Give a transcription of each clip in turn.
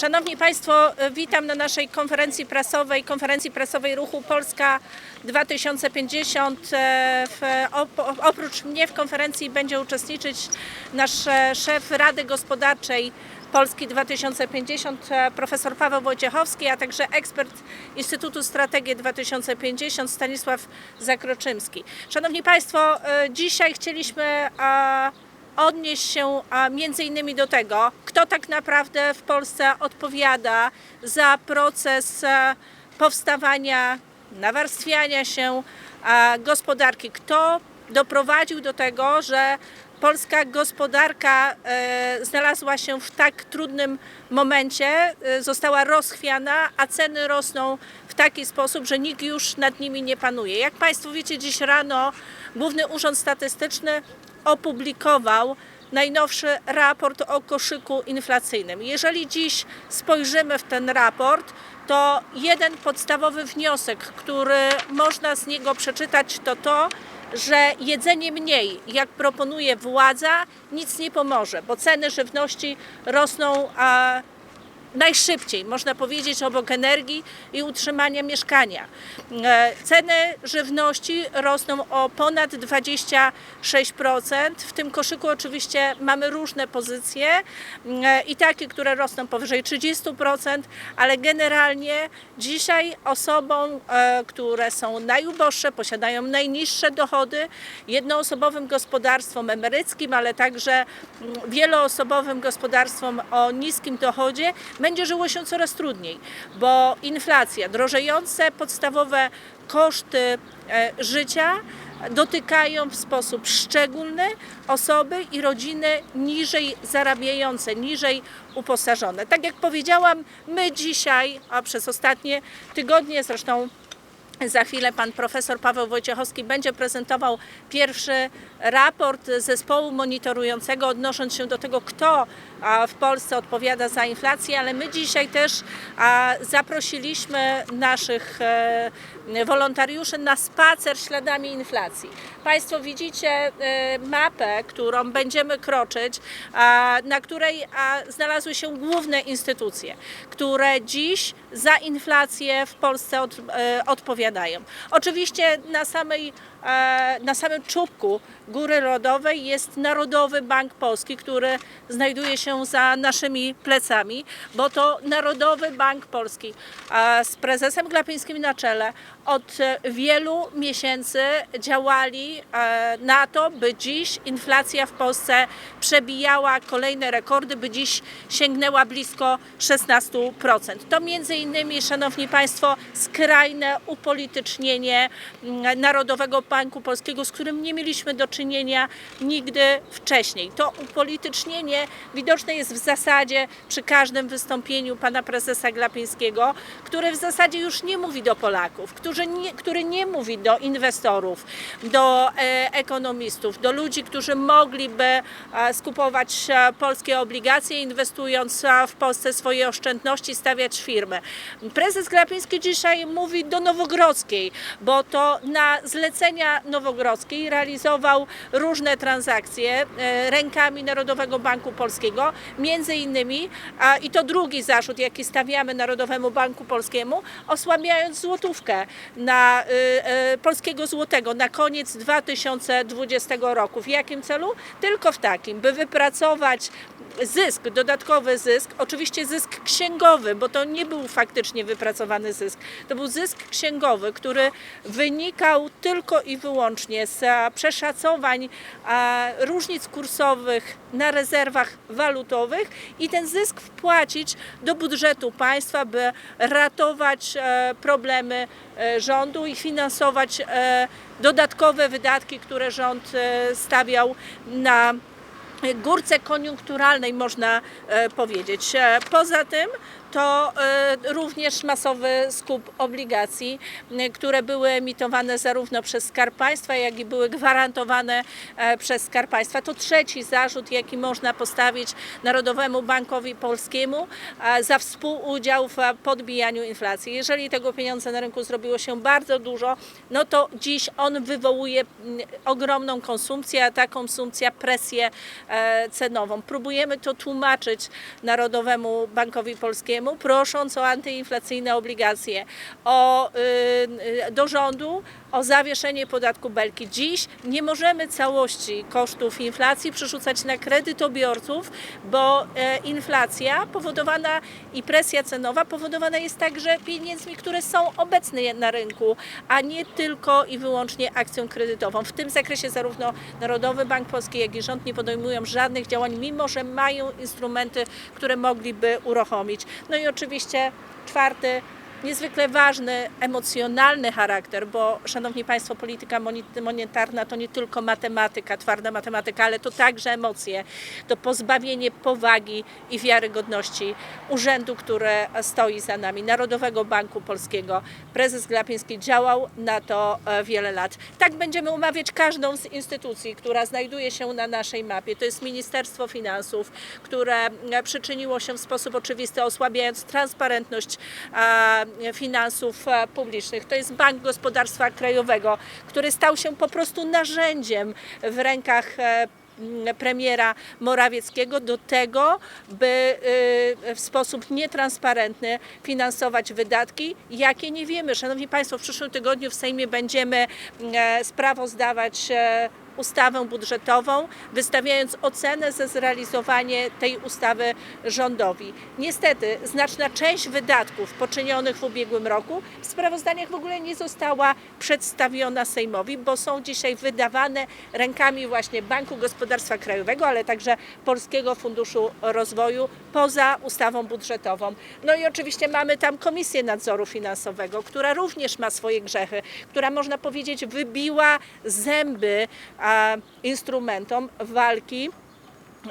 Szanowni Państwo, witam na naszej konferencji prasowej, konferencji prasowej Ruchu Polska 2050. E, W, op- oprócz mnie w konferencji będzie uczestniczyć nasz e, szef Rady Gospodarczej Polski 2050, e, profesor Paweł Wojciechowski, a także ekspert Instytutu Strategii 2050 Stanisław Zakroczymski. Szanowni Państwo, dzisiaj chcieliśmy odnieść się między innymi do tego, kto tak naprawdę w Polsce odpowiada za proces e, powstawania, nawarstwiania się a, gospodarki. Kto doprowadził do tego, że polska gospodarka e, znalazła się w tak trudnym momencie, e, została rozchwiana, a ceny rosną w taki sposób, że nikt już nad nimi nie panuje. Jak Państwo wiecie, dziś rano Główny Urząd Statystyczny opublikował najnowszy raport o koszyku inflacyjnym. Jeżeli dziś spojrzymy w ten raport, to jeden podstawowy wniosek, który można z niego przeczytać, to to, że jedzenie mniej, jak proponuje władza, nic nie pomoże, bo ceny żywności rosną a najszybciej, można powiedzieć, obok energii i utrzymania mieszkania. E, Ceny żywności rosną o ponad 26%. W tym koszyku oczywiście mamy różne pozycje e, i takie, które rosną powyżej 30%, ale generalnie dzisiaj osobom, e, które są najuboższe, posiadają najniższe dochody, jednoosobowym gospodarstwom emeryckim, ale także mm, wieloosobowym gospodarstwom o niskim dochodzie, będzie żyło się coraz trudniej, bo inflacja, drożejące podstawowe koszty e, życia dotykają w sposób szczególny osoby i rodziny niżej zarabiające, niżej uposażone. Tak jak powiedziałam, my dzisiaj, a przez ostatnie tygodnie zresztą za chwilę pan profesor Paweł Wojciechowski będzie prezentował pierwszy raport zespołu monitorującego, odnosząc się do tego, kto w Polsce odpowiada za inflację, ale my dzisiaj też zaprosiliśmy naszych e, wolontariuszy na spacer śladami inflacji. Państwo widzicie e, mapę, którą będziemy kroczyć, na której znalazły się główne instytucje, które dziś za inflację w Polsce od, e, odpowiadają. Oczywiście na samej na samym czubku Góry Lodowej jest Narodowy Bank Polski, który znajduje się za naszymi plecami, bo to Narodowy Bank Polski z prezesem Glapińskim na czele od e, wielu miesięcy działali e, na to, by dziś inflacja w Polsce przebijała kolejne rekordy, by dziś sięgnęła blisko 16%. To między innymi, Szanowni Państwo, skrajne upolitycznienie mm, Narodowego Banku Polskiego, z którym nie mieliśmy do czynienia nigdy wcześniej. To upolitycznienie widoczne jest w zasadzie przy każdym wystąpieniu pana prezesa Glapińskiego, który w zasadzie już nie mówi do Polaków, który nie, który nie mówi do inwestorów, do e, ekonomistów, do ludzi, którzy mogliby e, skupować e, polskie obligacje, inwestując w Polsce swoje oszczędności, stawiać firmy. Prezes Glapiński dzisiaj mówi do Nowogrodzkiej, bo to na zlecenia Nowogrodzkiej realizował różne transakcje rękami Narodowego Banku Polskiego, między innymi, i to drugi zarzut, jaki stawiamy Narodowemu Banku Polskiemu, osłabiając złotówkę na y, y, polskiego złotego na koniec 2020 roku. W jakim celu? Tylko w takim, by wypracować zysk, dodatkowy zysk, oczywiście zysk księgowy, bo to nie był faktycznie wypracowany zysk, to był zysk księgowy, który wynikał tylko i wyłącznie z e, przeszacowań e, różnic kursowych na rezerwach walutowych i ten zysk wpłacić do budżetu państwa, by ratować e, problemy rządu i finansować dodatkowe wydatki, które rząd stawiał na górce koniunkturalnej, można e, powiedzieć. E, Poza tym to e, również masowy skup obligacji, m, które były emitowane zarówno przez Skarb Państwa, jak i były gwarantowane e, przez Skarb Państwa. To trzeci zarzut, jaki można postawić Narodowemu Bankowi Polskiemu e, za współudział w podbijaniu inflacji. Jeżeli tego pieniądza na rynku zrobiło się bardzo dużo, no to dziś on wywołuje mm, ogromną konsumpcję, a ta konsumpcja presję e, cenową. Próbujemy to tłumaczyć Narodowemu Bankowi Polskiemu, prosząc o antyinflacyjne obligacje, o, y, y, do rządu o zawieszenie podatku Belki. Dziś nie możemy całości kosztów inflacji przerzucać na kredytobiorców, bo e, inflacja powodowana i presja cenowa powodowana jest także pieniędzmi, które są obecne na rynku, a nie tylko i wyłącznie akcją kredytową. W tym zakresie zarówno Narodowy Bank Polski, jak i rząd nie podejmują żadnych działań, mimo że mają instrumenty, które mogliby uruchomić. No i oczywiście czwarty niezwykle ważny, emocjonalny charakter, bo szanowni Państwo, polityka monetarna to nie tylko matematyka, twarda matematyka, ale to także emocje, to pozbawienie powagi i wiarygodności urzędu, który stoi za nami, Narodowego Banku Polskiego. Prezes Glapiński działał na to e, wiele lat. Tak będziemy umawiać każdą z instytucji, która znajduje się na naszej mapie. To jest Ministerstwo Finansów, które e, przyczyniło się w sposób oczywisty, osłabiając transparentność finansów e, publicznych. To jest Bank Gospodarstwa Krajowego, który stał się po prostu narzędziem w rękach e, premiera Morawieckiego do tego, by w sposób nietransparentny finansować wydatki, jakie nie wiemy. Szanowni Państwo, w przyszłym tygodniu w Sejmie będziemy e, sprawozdawać e, ustawę budżetową, wystawiając ocenę za zrealizowanie tej ustawy rządowi. Niestety, znaczna część wydatków poczynionych w ubiegłym roku w sprawozdaniach w ogóle nie została przedstawiona Sejmowi, bo są dzisiaj wydawane rękami właśnie Banku Gospodarstwa Krajowego, ale także Polskiego Funduszu Rozwoju poza ustawą budżetową. No i oczywiście mamy tam Komisję Nadzoru Finansowego, która również ma swoje grzechy, która można powiedzieć wybiła zęby instrumentom walki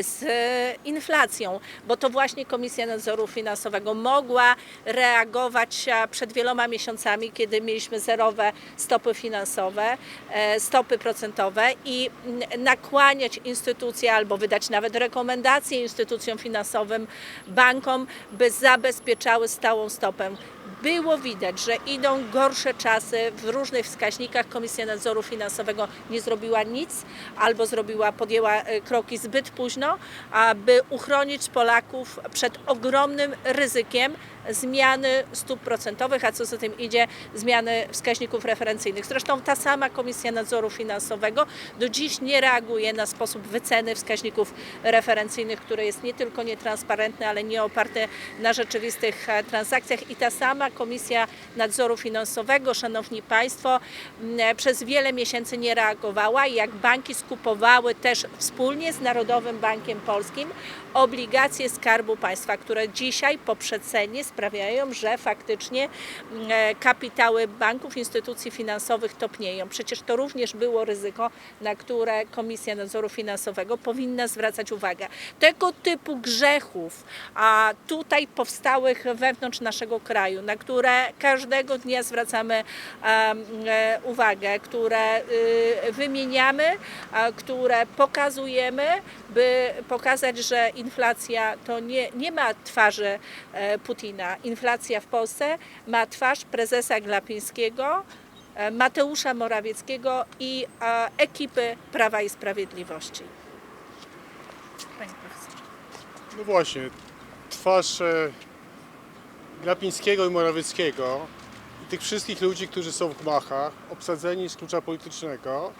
z e, inflacją, bo to właśnie Komisja Nadzoru Finansowego mogła reagować przed wieloma miesiącami, kiedy mieliśmy zerowe stopy finansowe, e, stopy procentowe i mm, nakłaniać instytucje albo wydać nawet rekomendacje instytucjom finansowym, bankom, by zabezpieczały stałą stopę było widać, że idą gorsze czasy w różnych wskaźnikach. Komisja Nadzoru Finansowego nie zrobiła nic albo zrobiła, podjęła e, kroki zbyt późno, aby uchronić Polaków przed ogromnym ryzykiem zmiany stóp procentowych, a co za tym idzie, zmiany wskaźników referencyjnych. Zresztą ta sama Komisja Nadzoru Finansowego do dziś nie reaguje na sposób wyceny wskaźników referencyjnych, który jest nie tylko nietransparentny, ale nie oparty na rzeczywistych e, transakcjach i ta sama Komisja Nadzoru Finansowego, Szanowni Państwo, m, przez wiele miesięcy nie reagowała, jak banki skupowały też wspólnie z Narodowym Bankiem Polskim obligacje Skarbu Państwa, które dzisiaj po przecenie sprawiają, że faktycznie m, e, kapitały banków, instytucji finansowych topnieją. Przecież to również było ryzyko, na które Komisja Nadzoru Finansowego powinna zwracać uwagę. Tego typu grzechów, a tutaj powstałych wewnątrz naszego kraju, na które każdego dnia zwracamy e, uwagę, które y, wymieniamy, które pokazujemy, by pokazać, że inflacja to nie, nie ma twarzy e, Putina. Inflacja w Polsce ma twarz prezesa Glapińskiego, e, Mateusza Morawieckiego i e, ekipy Prawa i Sprawiedliwości. Panie profesorze. No właśnie, twarz Glapińskiego i Morawieckiego i tych wszystkich ludzi, którzy są w gmachach, obsadzeni z klucza politycznego,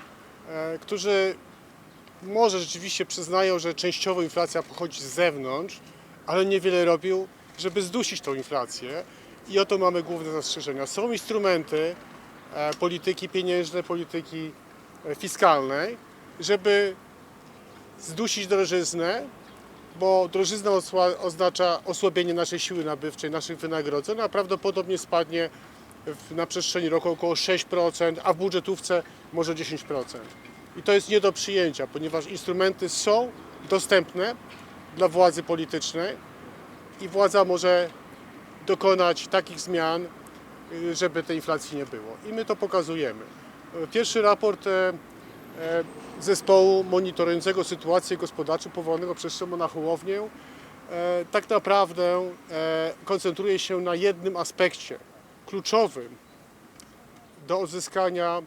którzy może rzeczywiście przyznają, że częściowo inflacja pochodzi z zewnątrz, ale niewiele robił, żeby zdusić tą inflację i oto mamy główne zastrzeżenia. Są instrumenty e, polityki pieniężnej, polityki e, fiskalnej, żeby zdusić drożyznę, bo drożyzna oznacza osłabienie naszej siły nabywczej, naszych wynagrodzeń, a prawdopodobnie spadnie na przestrzeni roku około 6%, a w budżetówce może 10%. I to jest nie do przyjęcia, ponieważ instrumenty są dostępne dla władzy politycznej i władza może dokonać takich zmian, y, żeby tej inflacji nie było. I my to pokazujemy. Pierwszy raport e, e, zespołu monitorującego sytuację gospodarczą powołanego przez Szymona Hołownię e, tak naprawdę koncentruje się na jednym aspekcie kluczowym do uzyskania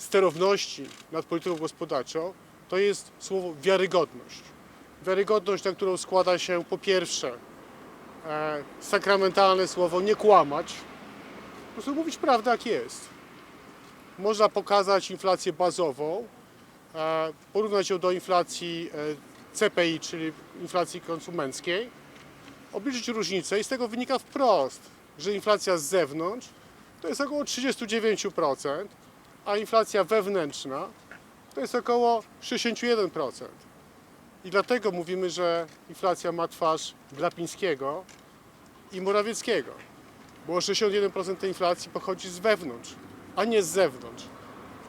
sterowności nad polityką gospodarczą, to jest słowo wiarygodność. Wiarygodność, na którą składa się po pierwsze e, sakramentalne słowo nie kłamać, po prostu mówić prawdę jak jest. Można pokazać inflację bazową, e, porównać ją do inflacji e, CPI, czyli inflacji konsumenckiej, obliczyć różnicę i z tego wynika wprost, że inflacja z zewnątrz to jest około 39%, a inflacja wewnętrzna to jest około 61%. I dlatego mówimy, że inflacja ma twarz Glapińskiego i Morawieckiego, bo 61% tej inflacji pochodzi z wewnątrz, a nie z zewnątrz,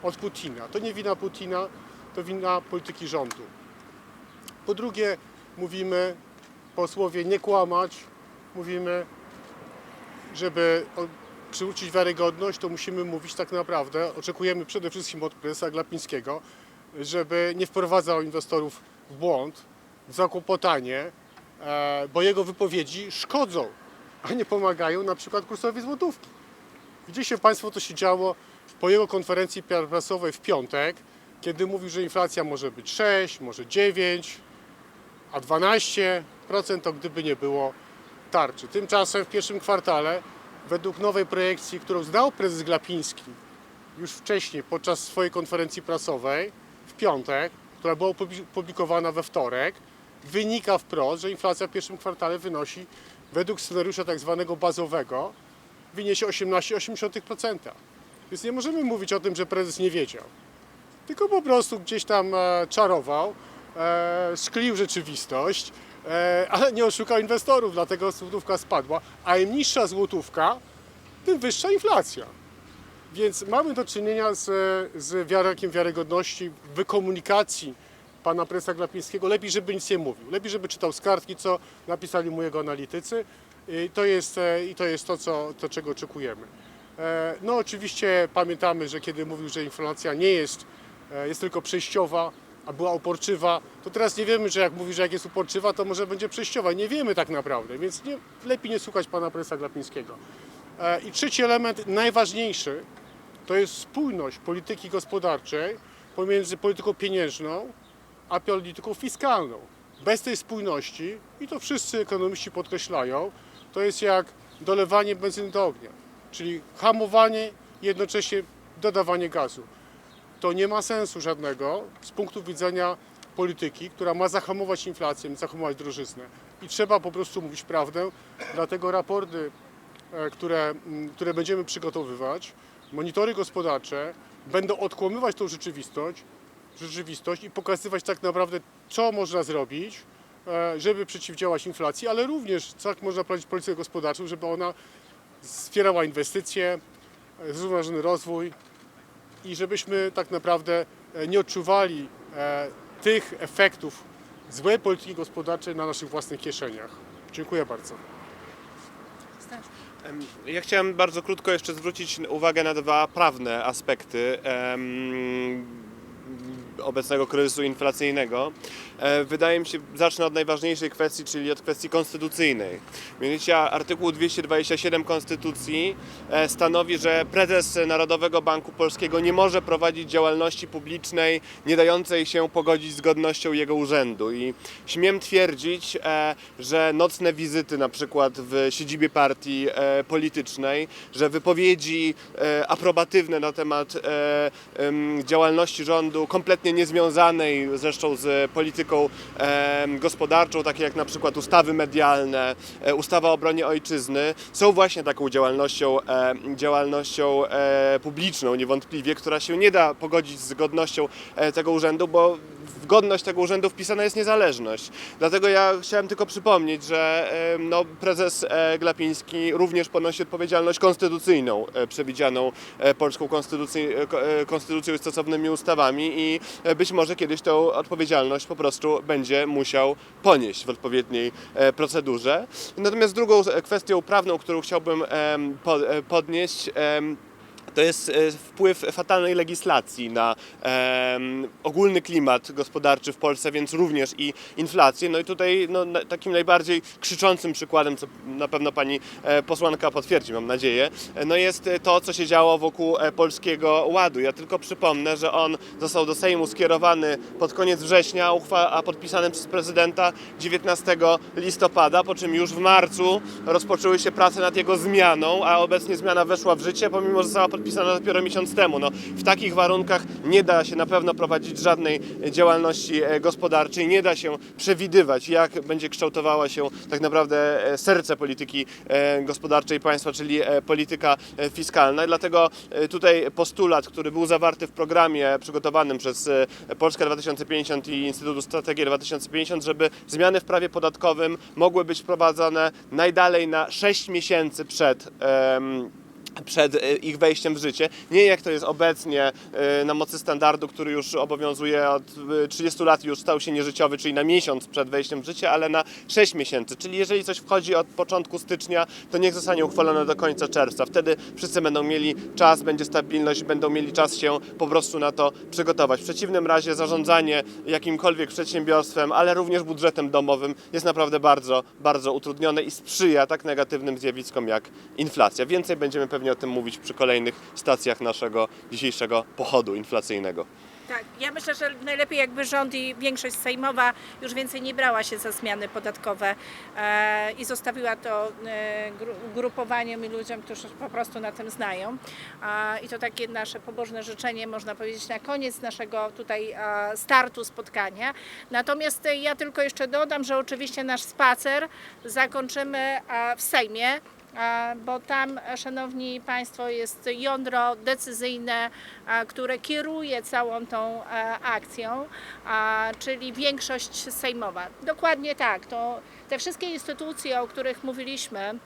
od Putina. To nie wina Putina, to wina polityki rządu. Po drugie, mówimy po słowie nie kłamać, mówimy, żeby przywrócić wiarygodność, to musimy mówić tak naprawdę, oczekujemy przede wszystkim od prezesa Glapińskiego, żeby nie wprowadzał inwestorów w błąd, w zakłopotanie, e, bo jego wypowiedzi szkodzą, a nie pomagają na przykład kursowi złotówki. Widzicie Państwo, co się działo po jego konferencji prasowej w piątek, kiedy mówił, że inflacja może być 6, może 9, a 12% to gdyby nie było tarczy. Tymczasem w pierwszym kwartale, według nowej projekcji, którą zdał prezes Glapiński już wcześniej podczas swojej konferencji prasowej w piątek, która była opubli- opublikowana we wtorek, wynika wprost, że inflacja w pierwszym kwartale wynosi według scenariusza tak zwanego bazowego wyniesie 18,8%. Więc nie możemy mówić o tym, że prezes nie wiedział. Tylko po prostu gdzieś tam e, czarował, e, sklił rzeczywistość, ale nie oszukał inwestorów, dlatego złotówka spadła. A im niższa złotówka, tym wyższa inflacja. Więc mamy do czynienia z, z wiarakiem wiarygodności w komunikacji pana prezesa Glapińskiego. Lepiej, żeby nic nie mówił. Lepiej, żeby czytał z kartki, co napisali mu jego analitycy. I to jest, e, i to, jest to, co, to, czego oczekujemy. E, No oczywiście pamiętamy, że kiedy mówił, że inflacja nie jest, e, jest tylko przejściowa, a była uporczywa, to teraz nie wiemy, że jak mówi, że jak jest uporczywa, to może będzie przejściowa. Nie wiemy tak naprawdę, więc nie, lepiej nie słuchać pana prezesa Glapińskiego. E, I trzeci element, najważniejszy, to jest spójność polityki gospodarczej pomiędzy polityką pieniężną a polityką fiskalną. Bez tej spójności, i to wszyscy ekonomiści podkreślają, to jest jak dolewanie benzyny do ognia, czyli hamowanie jednocześnie dodawanie gazu. To nie ma sensu żadnego z punktu widzenia polityki, która ma zahamować inflację, zahamować drożyznę. I trzeba po prostu mówić prawdę, dlatego raporty e, które, m, które będziemy przygotowywać, monitory gospodarcze będą odkłamywać tą rzeczywistość, rzeczywistość i pokazywać tak naprawdę, co można zrobić, e, żeby przeciwdziałać inflacji, ale również jak można prowadzić politykę gospodarczą, żeby ona wspierała inwestycje, zrównoważony rozwój i żebyśmy tak naprawdę e, nie odczuwali e, tych efektów złej polityki gospodarczej na naszych własnych kieszeniach. Dziękuję bardzo. Ja chciałem bardzo krótko jeszcze zwrócić uwagę na dwa prawne aspekty obecnego kryzysu inflacyjnego. E, Wydaje mi się, zacznę od najważniejszej kwestii, czyli od kwestii konstytucyjnej. Mianowicie artykuł 227 Konstytucji e, stanowi, że prezes Narodowego Banku Polskiego nie może prowadzić działalności publicznej nie dającej się pogodzić z godnością jego urzędu. I śmiem twierdzić, e, że nocne wizyty na przykład w siedzibie partii politycznej, że wypowiedzi aprobatywne na temat em, działalności rządu, kompletnie niezwiązanej zresztą z polityką gospodarczą, takie jak na przykład ustawy medialne, e, ustawa o obronie ojczyzny, są właśnie taką działalnością, e, działalnością e, publiczną niewątpliwie, która się nie da pogodzić z godnością tego urzędu, bo w godność tego urzędu wpisana jest niezależność. Dlatego ja chciałem tylko przypomnieć, że no, prezes e, Glapiński również ponosi odpowiedzialność konstytucyjną e, przewidzianą e, polską konstytucji, ko- e, konstytucją i stosownymi ustawami i być może kiedyś tą odpowiedzialność po prostu będzie musiał ponieść w odpowiedniej procedurze. Natomiast drugą kwestią prawną, którą chciałbym podnieść, to jest e, wpływ fatalnej legislacji na ogólny klimat gospodarczy w Polsce, więc również i inflację. No i tutaj no, takim najbardziej krzyczącym przykładem, co na pewno pani e, posłanka potwierdzi, mam nadzieję, e, no jest to, co się działo wokół Polskiego Ładu. Ja tylko przypomnę, że on został do Sejmu skierowany pod koniec września, a podpisany przez prezydenta 19 listopada, po czym już w marcu rozpoczęły się prace nad jego zmianą, a obecnie zmiana weszła w życie, pomimo że została podpisana dopiero miesiąc temu. No, w takich warunkach nie da się na pewno prowadzić żadnej działalności e, gospodarczej, nie da się przewidywać, jak będzie kształtowała się tak naprawdę e, serce polityki e, gospodarczej państwa, czyli polityka fiskalna. Dlatego tutaj postulat, który był zawarty w programie przygotowanym przez Polskę 2050 i Instytutu Strategii 2050, żeby zmiany w prawie podatkowym mogły być wprowadzone najdalej na 6 miesięcy przed em, przed e, ich wejściem w życie. Nie jak to jest obecnie e, na mocy standardu, który już obowiązuje od e, 30 lat, już stał się nieżyciowy, czyli na miesiąc przed wejściem w życie, ale na 6 miesięcy. Czyli jeżeli coś wchodzi od początku stycznia, to niech zostanie uchwalone do końca czerwca. Wtedy wszyscy będą mieli czas, będzie stabilność, będą mieli czas się po prostu na to przygotować. W przeciwnym razie zarządzanie jakimkolwiek przedsiębiorstwem, ale również budżetem domowym jest naprawdę bardzo, bardzo utrudnione i sprzyja tak negatywnym zjawiskom jak inflacja. Więcej będziemy pewnie o tym mówić przy kolejnych stacjach naszego dzisiejszego pochodu inflacyjnego. Tak, ja myślę, że najlepiej jakby rząd i większość sejmowa już więcej nie brała się za zmiany podatkowe e, i zostawiła to e, gru, grupowaniom i ludziom, którzy po prostu na tym znają. A, I to takie nasze pobożne życzenie, można powiedzieć, na koniec naszego tutaj e, startu spotkania. Natomiast e, ja tylko jeszcze dodam, że oczywiście nasz spacer zakończymy e, w Sejmie. Bo tam, szanowni państwo, jest jądro decyzyjne, które kieruje całą tą e, akcją, czyli większość sejmowa. Dokładnie tak. To te wszystkie instytucje, o których mówiliśmy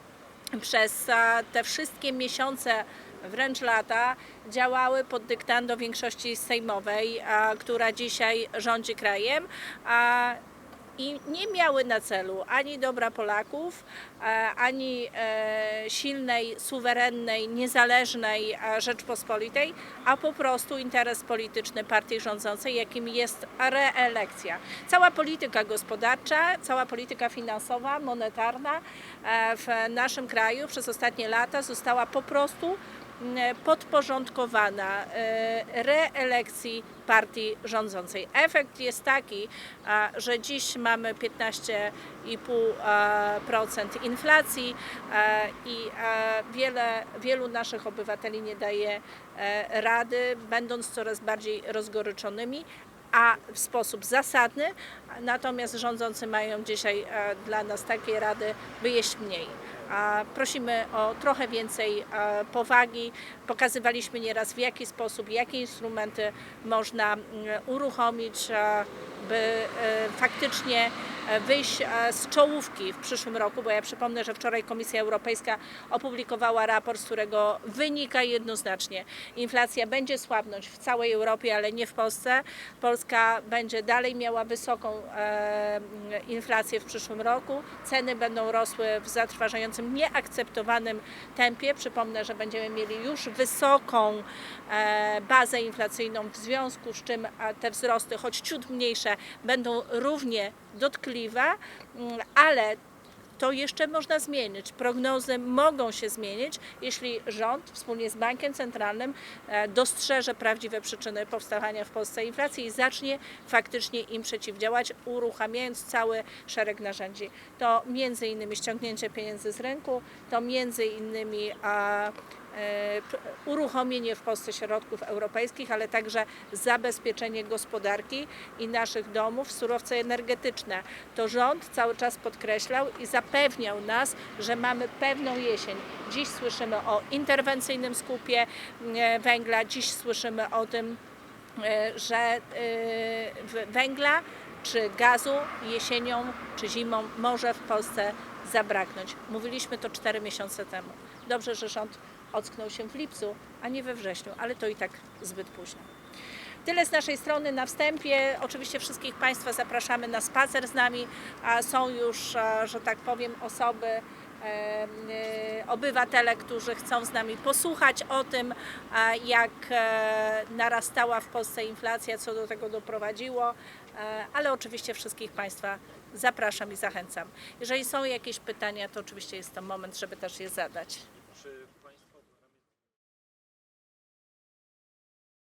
przez te wszystkie miesiące, wręcz lata, działały pod dyktando większości sejmowej, która dzisiaj rządzi krajem. I nie miały na celu ani dobra Polaków, e, ani e, silnej, suwerennej, niezależnej e, Rzeczpospolitej, a po prostu interes polityczny partii rządzącej, jakim jest reelekcja. Cała polityka gospodarcza, cała polityka finansowa, monetarna w naszym kraju przez ostatnie lata została po prostu podporządkowana e, reelekcji partii rządzącej. Efekt jest taki, że dziś mamy 15,5% inflacji e, i e, wiele, wielu naszych obywateli nie daje e, rady, będąc coraz bardziej rozgoryczonymi, a w sposób zasadny, natomiast rządzący mają dzisiaj e, dla nas takie rady, by jeść mniej. Prosimy o trochę więcej e, powagi. Pokazywaliśmy nieraz w jaki sposób, jakie instrumenty można mm, uruchomić, e, by e, faktycznie e, wyjść e, z czołówki w przyszłym roku, bo ja przypomnę, że wczoraj Komisja Europejska opublikowała raport, z którego wynika jednoznacznie, inflacja będzie słabnąć w całej Europie, ale nie w Polsce. Polska będzie dalej miała wysoką inflację w przyszłym roku. Ceny będą rosły w zatrważającym, nieakceptowanym tempie. Przypomnę, że będziemy mieli już wysoką bazę inflacyjną, w związku z czym te wzrosty, choć ciut mniejsze, będą równie dotkliwe, mm, ale to jeszcze można zmienić. Prognozy mogą się zmienić, jeśli rząd wspólnie z Bankiem Centralnym e, dostrzeże prawdziwe przyczyny powstawania w Polsce inflacji i zacznie faktycznie im przeciwdziałać, uruchamiając cały szereg narzędzi. To między innymi ściągnięcie pieniędzy z rynku, to między innymi uruchomienie w Polsce środków europejskich, ale także zabezpieczenie gospodarki i naszych domów, surowce energetyczne. To rząd cały czas podkreślał i zapewniał nas, że mamy pewną jesień. Dziś słyszymy o interwencyjnym skupie e, węgla, dziś słyszymy o tym, e, że e, węgla czy gazu jesienią czy zimą może w Polsce zabraknąć. Mówiliśmy to 4 miesiące temu. Dobrze, że rząd ocknął się w lipcu, a nie we wrześniu, ale to i tak zbyt późno. Tyle z naszej strony na wstępie. Oczywiście wszystkich Państwa zapraszamy na spacer z nami. Są już, e, że tak powiem, osoby e, obywatele, którzy chcą z nami posłuchać o tym, jak e, narastała w Polsce inflacja, co do tego doprowadziło, ale oczywiście wszystkich Państwa zapraszam i zachęcam. Jeżeli są jakieś pytania, to oczywiście jest to moment, żeby też je zadać.